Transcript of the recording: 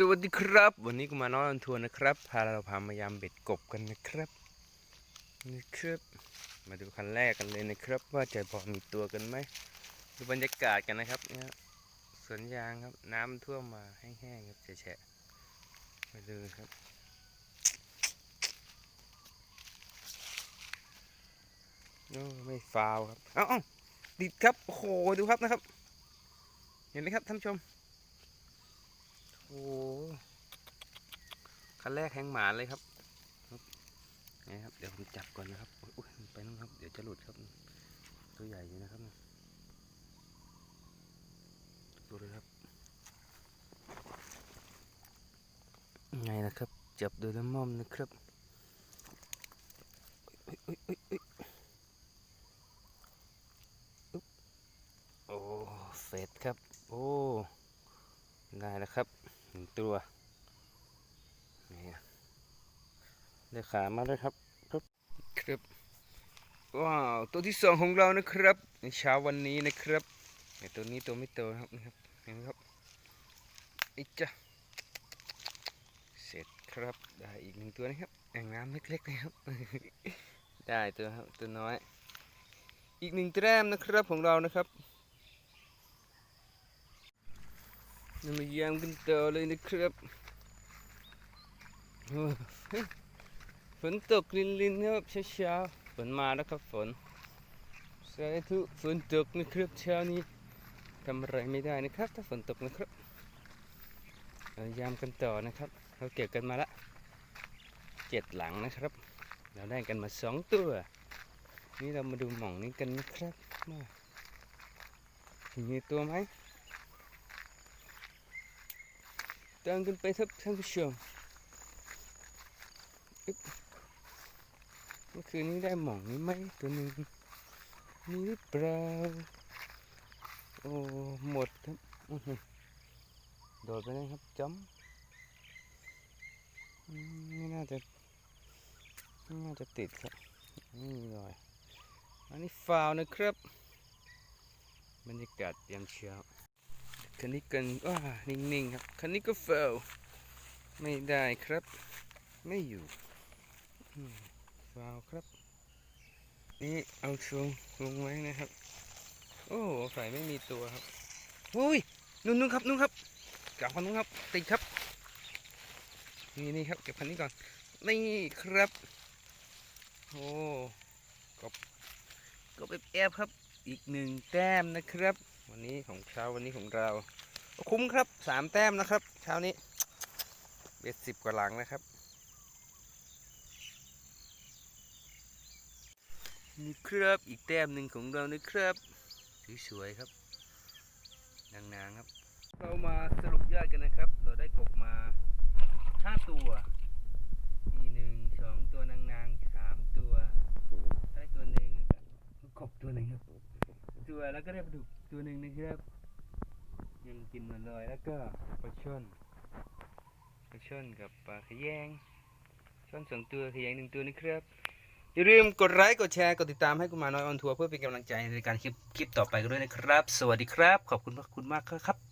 สวัสดีครับ วันนี้ก็มาน้อยออนทัวร์นะครับ พาเราพามายามเบ็ดกบกันนะครับนี่ครับ มาดูคันแรกกันเลยนะครับ ว่าจะพอมีตัวกันไหมดูบรรยากาศกันนะครับเนี่ยสวนยางครับน้ำท่วมมาแห้งๆครับแฉะมาดูครับโอ้ไม่ฟาวครับอ้าเอ้าติดครับโอ้โหดูครับนะครับ เห็นไหมครับท่านผู้ชม โอ้คันแรกแหงหมาเลยครับนี่ครับ เดี๋ยวผมจับก่อนนะครับอุ๊ยไปนู่นครับ เดี๋ยวจะหลุดครับ ตัวใหญ่อยู่นะครับ ดูเลยครับ ไงนะครับ จับโดยละม่อมนะครับอุ๊ยอุ๊ยอุ๊ยอุ๊ยโอ้ เฟดครับ ได้แล้วครับหนึ่งตัวนี่ได้ขามาแล้วครับครับครับว้าวตัวที่สองของเรานะครับในเช้าวันนี้นะครับไอตัวนี้ตัวไม่โตนะครับนะครับเห็นไหมครับไอ้จ้ะเสร็จครับได้อีกหนึ่งตัวนะครับแอ่งน้ำเล็กๆนะครับ ได้ตัวครับตัวน้อย อีกหนึ่งแต้มนะครับของเรานะครับนำ มายี่ยมกันต่อเลยนะครับฝนตกลินๆครับเช้าๆฝนมาแล้วครับฝนสาธุฝนตกนะครับเช้านี้ทำอะไรไม่ได้นะครับ ถ้าฝนตกนะครับเรายามกันต่อนะครับ เราเก็บกันมาละเจ็ดหลังนะครับ เราได้กันมาสองตัว นี่เรามาดูหม่องนี้กันนะครับมีตัวไหม ตามกันไปครับท่านผู้ชมอึ๊บเมื่อคืนนี้ได้หม่องนี้ไหมตัวหนึ่งมีหรือเปล่าโอ้หมดครับอื้อหือโดดไปเลยครับจ้ำไม่น่าจะไม่น่าจะติดครับนี่เลยอันนี้ฟาวนะครับบรรยากาศยามเช้า คันนี้กันว้านิ่งๆครับ คันนี้ก็ฟาวไม่ได้ครับ ไม่อยู่ฟาวครับ นี่เอาชงลงไว้นะครับ โอ้ฝ่ายไม่มีตัวครับอุ้ยนุ่นๆครับนุ่นครับกลับมานุ่นครับ ติดครับ นี่นี่ครับเก็บคันนี้ก่อน นี่ครับ โอ้ก็ไปแอบครับ อีกหนึ่งแต้มนะครับ วันนี้ของเช้าวันนี้ของเราคุ้มครับสามแต้มนะครับ เช้านี้เบ็ดสิบกว่าหลังนะครับ นี่ครับอีกแต้มหนึ่งของเรานะครับสวยๆครับนางๆครับ เรามาสรุปยอดกันนะครับ เราได้กบมาห้าตัวนี่หนึ่งสองตัวนางๆสามตัว ได้ตัวหนึ่งนะครับกบตัวหนึ่งครับ ตัวแล้วก็ได้ปลาดุกตัวหนึ่งนะครับยังกินมันลยแล้วก็ปลาช่อนปลาช่อนกับปลาขยงช่อนสองตัวขยงหนึ่งตัวนะครับอย่าลืมกดไลค์กดแชร์กดติดตามให้คุณมาน้อยออนทัวร์เพื่อเป็นกำลังใจในการคลิปคลิปต่อไปกันด้วยนะครับ สวัสดีครับ ขอบคุณมากคุณมากครับ